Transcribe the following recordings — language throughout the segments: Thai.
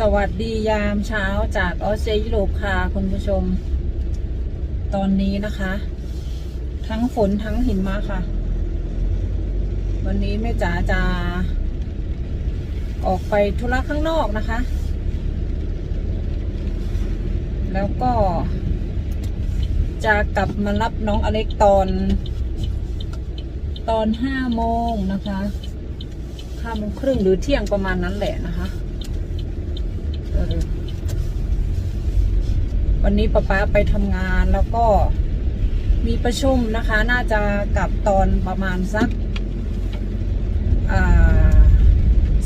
สวัสดียามเช้าจากออสเตรเลียยุโรปค่ะคุณผู้ชม ตอนนี้นะคะ ทั้งฝนทั้งหิมะค่ะ วันนี้แม่จ๋าจะ ออกไปธุระข้างนอกนะคะ แล้วก็ จะกลับมารับน้องอเล็กตอน ตอนห้าโมงนะคะห้าโมงครึ่งหรือเที่ยงประมาณนั้นแหละนะคะ วันนี้ป๊าป๊าไปทำงานแล้วก็มีประชุมนะคะ น่าจะกลับตอนประมาณสัก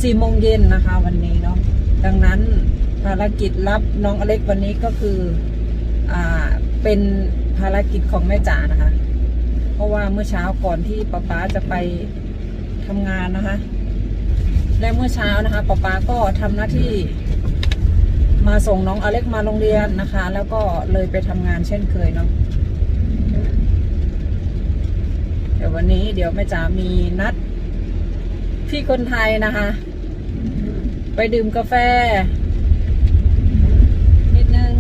สี่โมงเย็นนะคะ วันนี้เนาะดังนั้นภารกิจรับน้องอเล็กวันนี้ก็คืออเป็นภารกิจของแม่จ๋านะคะ เพราะว่าเมื่อเช้าก่อนที่ป๊าป๊าจะไปทำงานนะคะและเมื่อเช้านะคะป๊าป๊าก็ทำหน้าที่ มาส่งน้องอเล็กมาโรงเรียนนะคะ แล้วก็เลยไปทำงานเช่นเคยเนาะเดี๋ยววันนี้เดี๋ยวแม่จ๋ามีนัดพี่คนไทยนะคะ ไปดื่มกาแฟ นิดนึง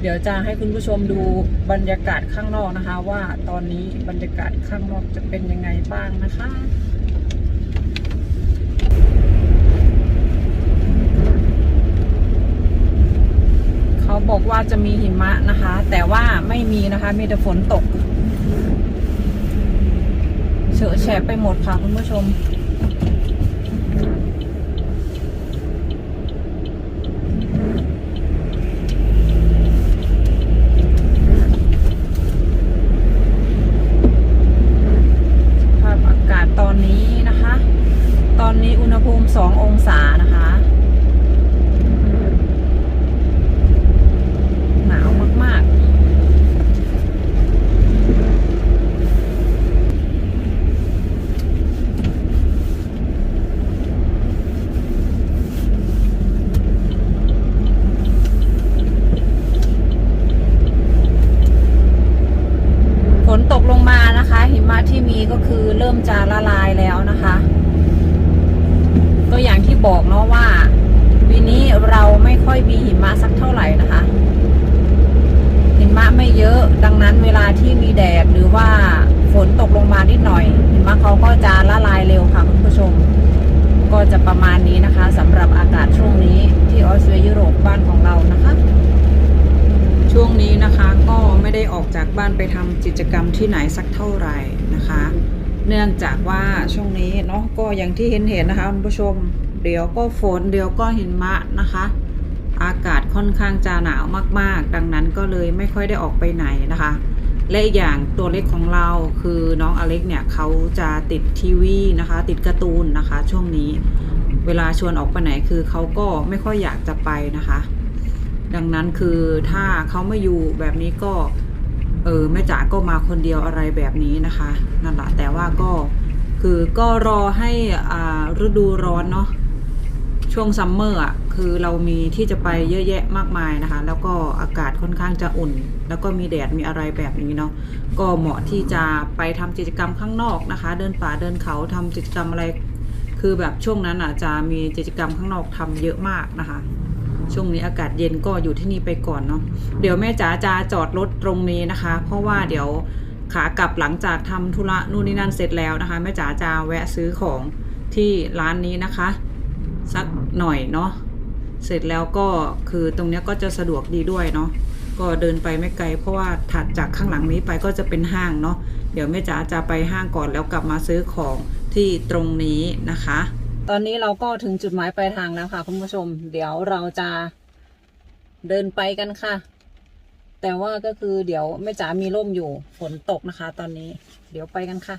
เดี๋ยวจะให้คุณผู้ชมดูบรรยากาศข้างนอกนะคะ ว่าตอนนี้บรรยากาศข้างนอกจะเป็นยังไงบ้างนะคะ เขา บอกว่าจะมีหิมะนะคะ แต่ว่าไม่มีนะคะ มีแต่ฝนตกเฉอะแฉะไปหมดค่ะคุณผู้ชม สภาพอากาศตอนนี้นะคะ ตอนนี้อุณหภูมิ 2 องศานะคะ หนาวมาก ๆ ฝน ตกลงมานะคะ หิมะที่มีก็คือเริ่มจะละลายแล้วนะคะ ก็อย่างที่บอกเนาะว่าปีนี้เราไม่ค่อยมีหิมะสักเท่าไหร่นะคะ หิมะไม่เยอะดังนั้นเวลาที่มีแดดหรือว่าฝนตกลงมานิดหน่อย หิมะเขาก็จะละลายเร็วค่ะคุณผู้ชม ก็จะประมาณนี้นะคะสำหรับอากาศช่วงนี้ที่ออสเตรเลียยุโรปบ้านของเรานะคะ ช่วงนี้นะคะก็ไม่ได้ออกจากบ้านไปทำกิจกรรมที่ไหนสักเท่าไหร่นะคะ เนื่องจากว่าช่วงนี้เนาะก็อย่างที่เห็นเห็นนะคะคุณผู้ชม เดี๋ยวก็ฝนเดี๋ยวก็หิมะนะคะ อากาศค่อนข้างจะหนาวมากๆ ดังนั้นก็เลยไม่ค่อยได้ออกไปไหนนะคะ และอีกอย่างตัวเล็กของเราคือน้องอเล็กเนี่ยเขาจะติดทีวีนะคะ ติดการ์ตูนนะคะ ช่วงนี้ เวลาชวนออกไปไหนคือเขาก็ไม่ค่อยอยากจะไปนะคะ ดังนั้นคือถ้าเขาไม่อยู่แบบนี้ก็ เออแม่จ๋าก็มาคนเดียวอะไรแบบนี้นะคะนั่นแหละแต่ว่าก็คือก็รอให้อ่าฤดูร้อนเนาะช่วงซัมเมอร์อะคือเรามีที่จะไปเยอะแยะมากมายนะคะ แล้วก็อากาศค่อนข้างจะอุ่น แล้วก็มีแดดมีอะไรแบบนี้เนาะก็เหมาะที่จะไปทำกิจกรรมข้างนอกนะคะ เดินป่าเดินเขาทำกิจกรรมอะไร คือแบบช่วงนั้นอะจะมีกิจกรรมข้างนอกทำเยอะมากนะคะ ช่วงนี้อากาศเย็นก็อยู่ที่นี่ไปก่อนเนาะเดี๋ยวแม่จ๋าจะจอดรถตรงนี้นะคะ เพราะว่าเดี๋ยวขากลับหลังจากทำธุระนู่นนี่นั่นเสร็จแล้วนะคะแม่จ๋าจะแวะซื้อของที่ร้านนี้นะคะ สักหน่อยเนาะเสร็จแล้วก็คือตรงนี้ก็จะสะดวกดีด้วยเนาะก็เดินไปไม่ไกล เพราะว่าถัดจากข้างหลังนี้ไปก็จะเป็นห้างเนาะเดี๋ยวแม่จ๋าจะไปห้างก่อนแล้วกลับมาซื้อของที่ตรงนี้นะคะ ตอนนี้เราก็ถึงจุดหมายปลายทางแล้วค่ะคุณผู้ชม เดี๋ยวเราจะเดินไปกันค่ะ แต่ว่าก็คือเดี๋ยวแม่จ๋ามีร่มอยู่ฝนตกนะคะ ตอนนี้ เดี๋ยวไปกันค่ะ